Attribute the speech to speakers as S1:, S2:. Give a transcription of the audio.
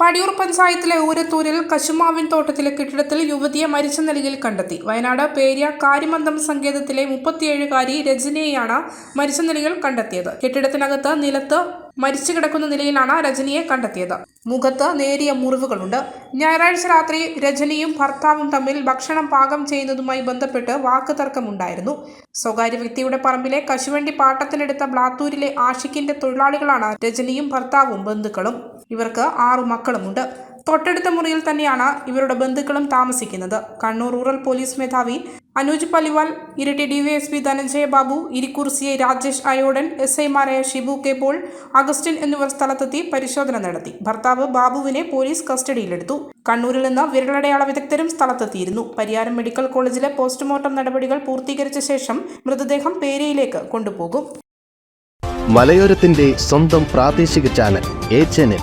S1: പടിയൂർ പഞ്ചായത്തിലെ ഊരത്തൂരിൽ കശുമാവിൻ തോട്ടത്തിലെ കെട്ടിടത്തിൽ യുവതിയെ മരിച്ച നിലയിൽ കണ്ടെത്തി. വയനാട് പേരിയ കാര്യമന്ദം സങ്കേതത്തിലെ മുപ്പത്തിയേഴുകാരി രജനിയെയാണ് മരിച്ച നിലയിൽ കണ്ടെത്തിയത്. കെട്ടിടത്തിനകത്ത് നിലത്ത് മരിച്ചു കിടക്കുന്ന നിലയിലാണ് രജനിയെ കണ്ടെത്തിയത്. മുഖത്ത് നേരിയ മുറിവുകളുണ്ട്. ഞായറാഴ്ച രാത്രി രജനിയും ഭർത്താവും തമ്മിൽ ഭക്ഷണം പാകം ചെയ്യുന്നതുമായി ബന്ധപ്പെട്ട് വാക്കുതർക്കമുണ്ടായിരുന്നു സ്വകാര്യ വ്യക്തിയുടെ പറമ്പിലെ കശുവണ്ടി പാട്ടത്തിനെടുത്ത ബ്ലാത്തൂരിലെ ആഷിക്കിന്റെ തൊഴിലാളികളാണ് രജനിയും ഭർത്താവും ബന്ധുക്കളും. ഇവർക്ക് ആറു മക്കളുമുണ്ട്. തൊട്ടടുത്ത മുറിയിൽ തന്നെയാണ് ഇവരുടെ ബന്ധുക്കളും താമസിക്കുന്നത്. കണ്ണൂർ റൂറൽ പോലീസ് മേധാവി Anuj Paliwal Iritty DYSP Dhananjaya Babu Irikkur C I Rajesh Ayodan S ഐമാരായ ഷിബു കെ പോൾ അഗസ്റ്റിൻ എന്നിവർ സ്ഥലത്തെത്തി പരിശോധന നടത്തി. ഭർത്താവ് ബാബുവിനെ പോലീസ് കസ്റ്റഡിയിലെടുത്തു. കണ്ണൂരിൽ നിന്ന് വിരലടയാള വിദഗ്ധരും സ്ഥലത്തെത്തിയിരുന്നു. പരിയാരം മെഡിക്കൽ കോളേജിലെ പോസ്റ്റ്മോർട്ടം നടപടികൾ പൂർത്തീകരിച്ച ശേഷം മൃതദേഹം പേരയിലേക്ക് കൊണ്ടുപോകും.
S2: മലയോരത്തിന്റെ സ്വന്തം പ്രാദേശിക ചാനൽ ചാനൽ.